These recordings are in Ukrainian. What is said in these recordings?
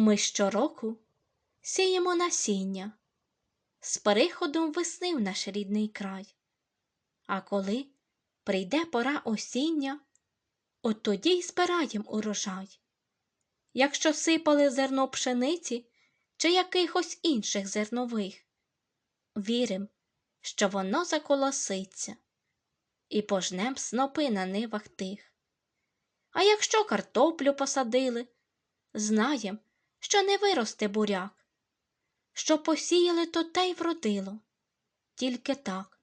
Ми щороку сіємо насіння з переходом весни в наш рідний край. А коли прийде пора осіння, от тоді й збираєм урожай. Якщо сипали зерно пшениці чи якихось інших зернових, вірим, що воно заколоситься, і пожнем снопи на нивах тих. А якщо картоплю посадили, знаєм, що не виросте буряк. Що посіяли, то те й вродило. Тільки так,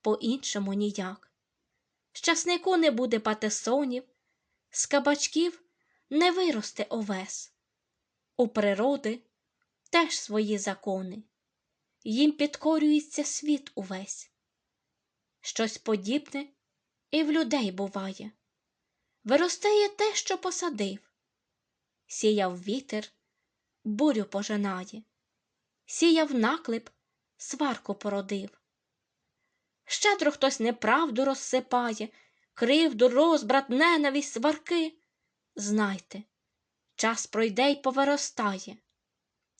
по-іншому ніяк. З часнику не буде патисонів, з кабачків не виросте овес. У природи теж свої закони, їм підкорюється світ увесь. Щось подібне і в людей буває. Виростає те, що посадив, сіяв вітер, бурю пожинає, сіяв наклеп, сварку породив. Щедро хтось неправду розсипає, кривду, розбрат, ненависть, сварки. Знайте, час пройде й повиростає,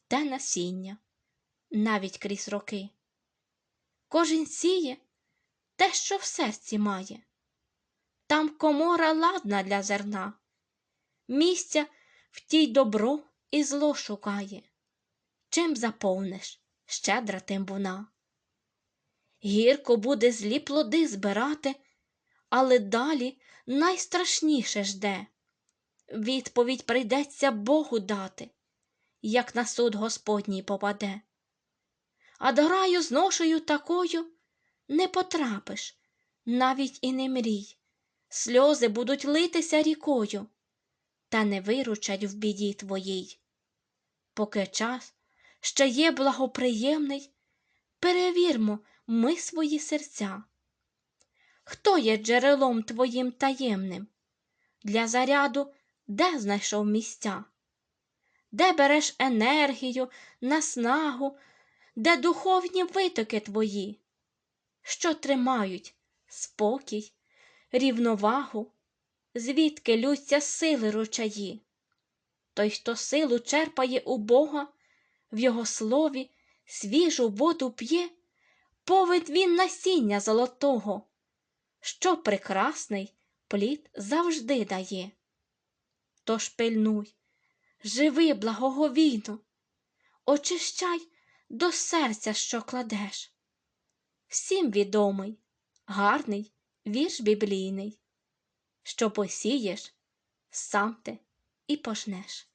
те насіння, навіть крізь роки. Кожен сіє те, що в серці має. Там комора ладна для зерна, місця в тій добро і зло шукає. Чим заповниш, щедра тим вона. Гірко буде злі плоди збирати, але далі найстрашніше жде. Відповідь прийдеться Богу дати, як на суд Господній попаде. А до раю з ношею такою не потрапиш, навіть і не мрій. Сльози будуть литися рікою, та не виручать в біді твоїй. Поки час ще є благоприємний, перевірмо ми свої серця. Хто є джерелом твоїм таємним? Для заряду де знайшов місця? Де береш енергію, наснагу, де духовні витоки твої, що тримають спокій, рівновагу, звідки лються сили ручаї? Той, хто силу черпає у Бога, в Його слові свіжу воду п'є, повид він насіння золотого, що прекрасний плід завжди дає. Тож пильнуй, живи благоговійно, очищай до серця, що кладеш. Всім відомий, гарний вірш біблійний, що посієш, сам ти і пожнеш.